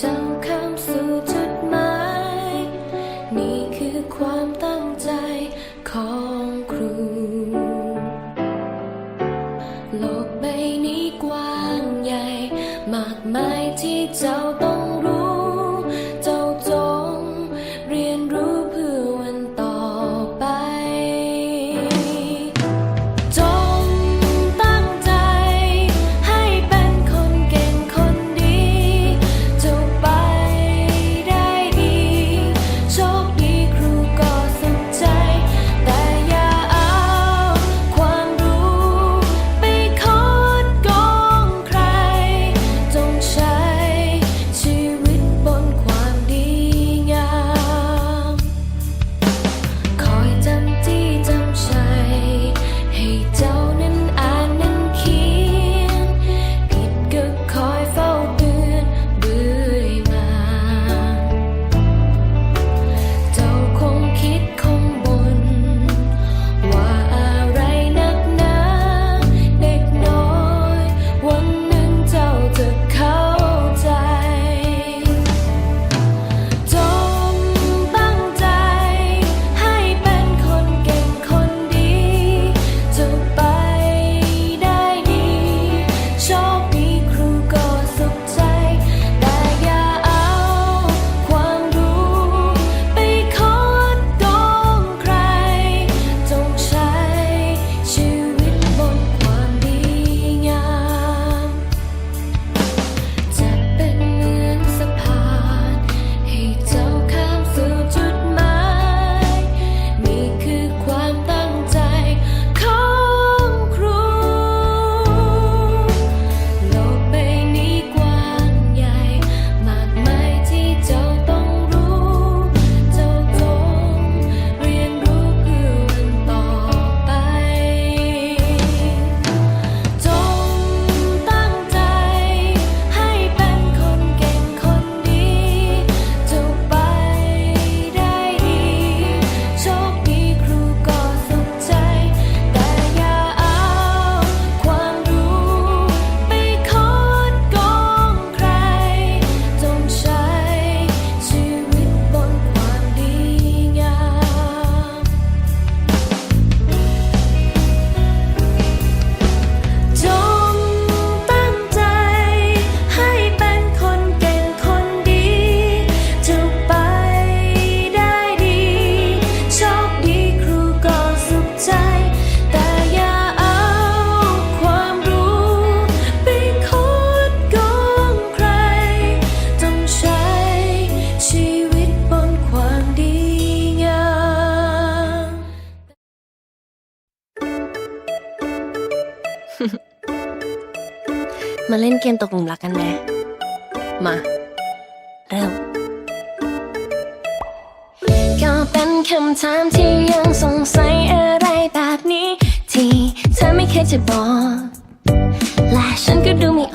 想。 มาเล่นเกมตกหลุมรักกันไหม มา เริ่มก็เป็นคำถามที่ยังสงสัยอะไรแบบนี้ ที่เธอไม่เคยจะบอก และฉันก็ดูไม่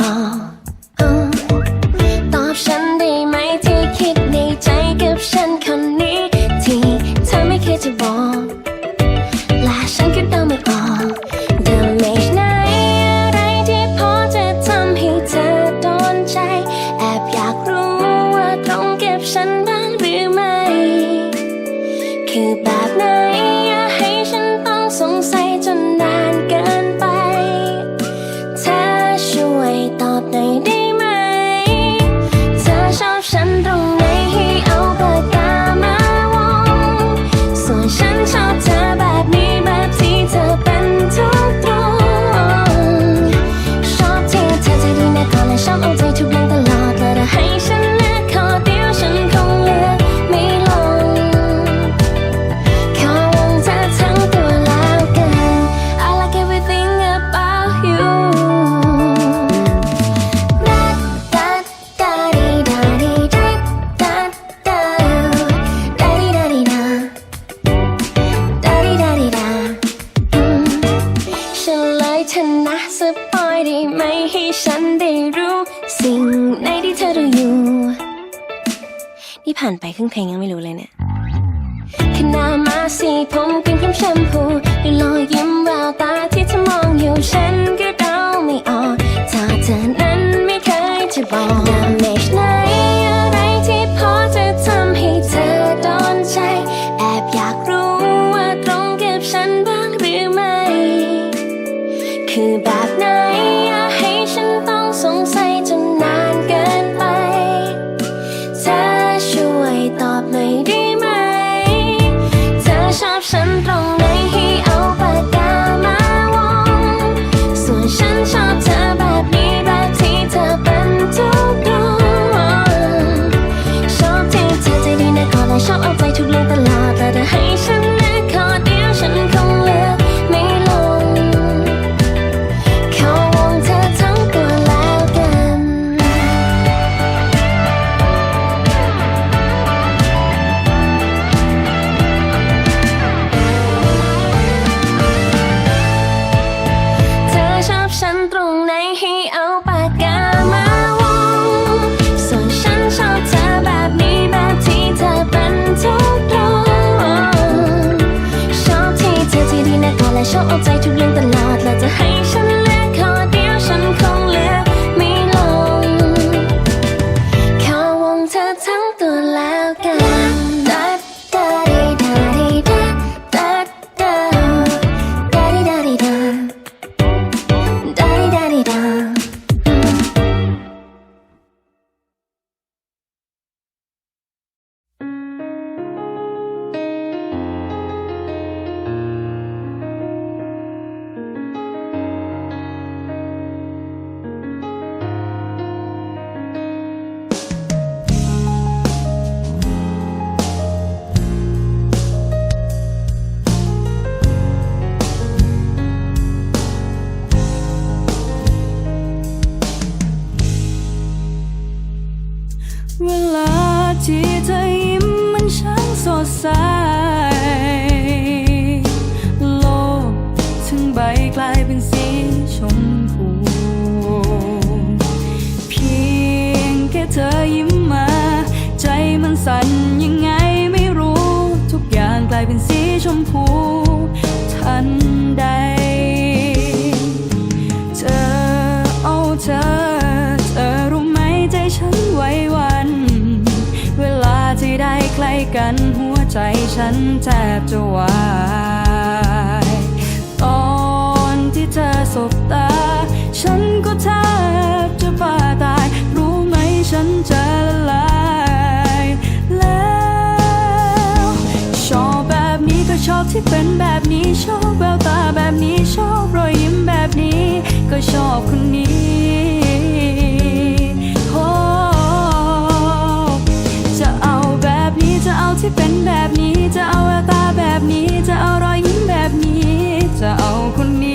ผ่านไปครึ่งเพลงยังไม่รู้เลยเนี่ยขนามาสีผมกินพร้มแชมพูดูรอยยิ้มแววตาที่เธอมองอยู่ฉันก็เดาไม่ออกถ้าเธอนั้นไม่เคยจะบอก ชอบเอาใจทุกเรื่องตล ใบกลายเป็นสีชมพู เพียงแค่เธอยิ้มมา ใจมันสั่นยังไงไม่รู้ ทุกอย่างกลายเป็นสีชมพู ทันใด เธอโอ้เธอ เธอรู้ไหมใจฉันไหวหวัน เวลาที่ได้ใกล้กันหัวใจฉันแทบจะวาย นแบบนี้ชอบแววตาแบบนี้ชอบรอยยิ้มแบบนี้ ก็ชอบคนนี้โอ้จะเอาแบบนี้จะเอาที่เป็นแบบนี้ จะเอาแววตาแบบนี้ จะเอารอยยิ้มแบบนี้ จะเอาคนนี้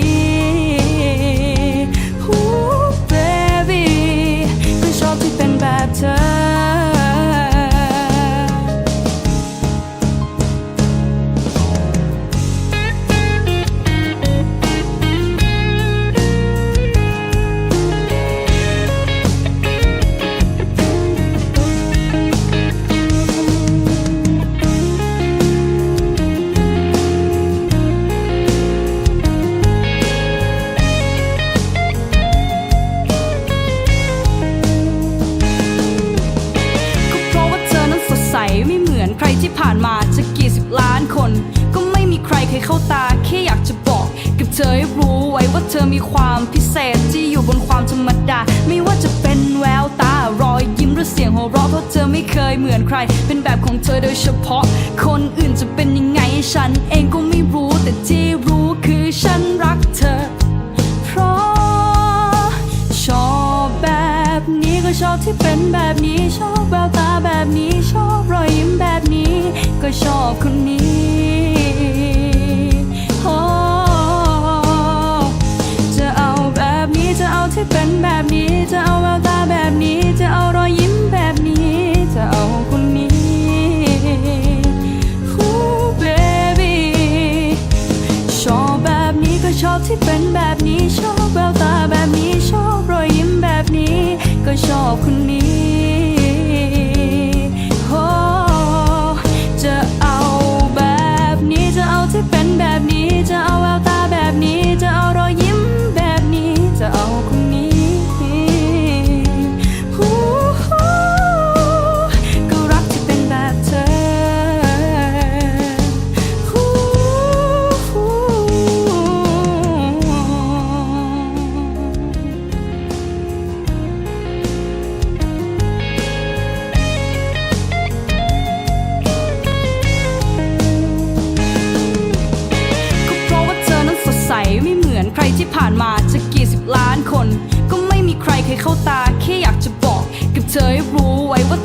มีความพิเศษที่อยู่บนความธรรมดา ไม่ว่าจะเป็นแววตารอยยิ้มหรือเสียงหัวเราะเพราะเธอไม่เคยเหมือนใคร เป็นแบบของเธอโดยเฉพาะ คนอื่นจะเป็นยังไงฉันเองก็ไม่รู้แต่ที่รู้คือฉันรักเธอ เพราะชอบแบบนี้ก็ชอบที่เป็นแบบนี้ชอบแววตาแบบนี้ชอบรอยยิ้มแบบนี้ ก็ชอบคนนี้ ที่เป็นแบบนี้ จะเอาแววตาแบบนี้ จะเอารอยยิ้มแบบนี้ จะเอาคนนี้โอ้ baby ชอบแบบนี้ก็ชอบที่เป็นแบบนี้ ชอบแววตาแบบนี้ชอบ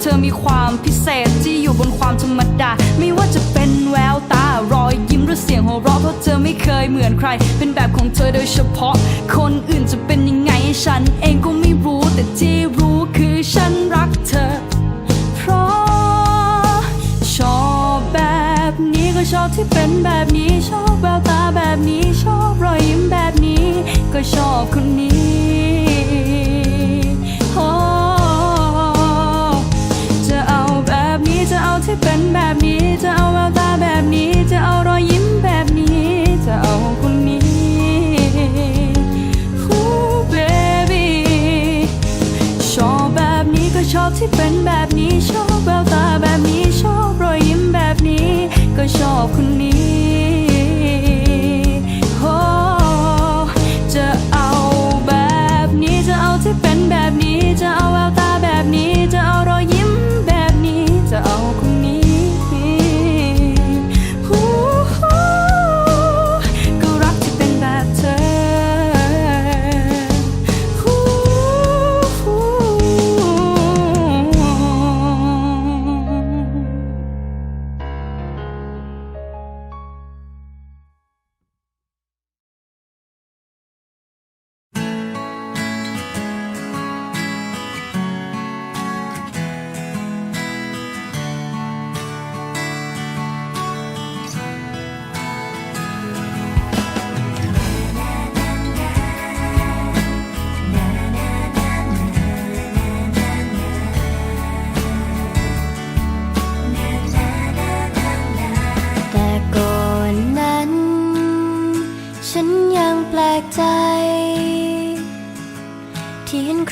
เธอมีความพิเศษที่อยู่บนความธรรมดา ไม่ว่าจะเป็นแววตารอยยิ้มหรือเสียงหัวเราะเพราะเธอไม่เคยเหมือนใคร เป็นแบบของเธอโดยเฉพาะ คนอื่นจะเป็นยังไงฉันเองก็ไม่รู้แต่ที่รู้คือฉันรักเธอ เพราะชอบแบบนี้ก็ชอบที่เป็นแบบนี้ชอบแววตาแบบนี้ชอบรอยยิ้มแบบนี้ ก็ชอบคนนี้ ที่เป็นแบบนี้ชอบแววตาแบบนี้ชอบรอยยิ้มแบบนี้ ก็ชอบคนนี้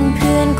น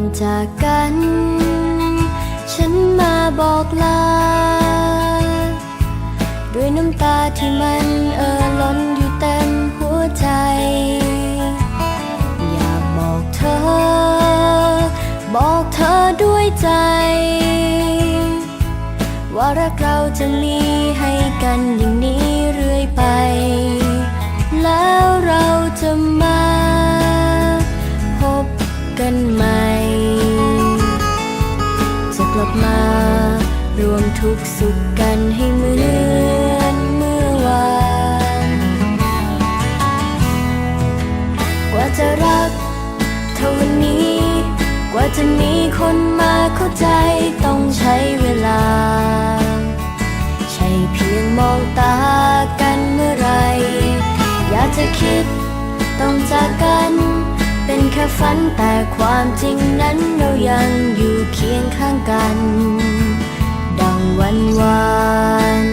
อนจากกัน ฉันมาบอกลา ด้วยน้ำตาที่มันเอ่อล้นอยู่เต็มหัวใจ อยากบอกเธอ บอกเธอด้วยใจ ว่ารักเราจะมีให้กันอย่างนี้เรื่อยไป แล้วเราจะมาพบกันใหม่ รวมทุกสุขกันให้เหมือนเมื่อวาน กว่าจะรักเท่านี้ กว่าจะมีคนมาเข้าใจต้องใช้เวลา ใช่เพียงมองตากันเมื่อไร อยากจะคิดต้องจากกัน เป็นแค่ฝันแต่ความจริงนั้นเรายังอยู่เคียงข้างกัน วันวาน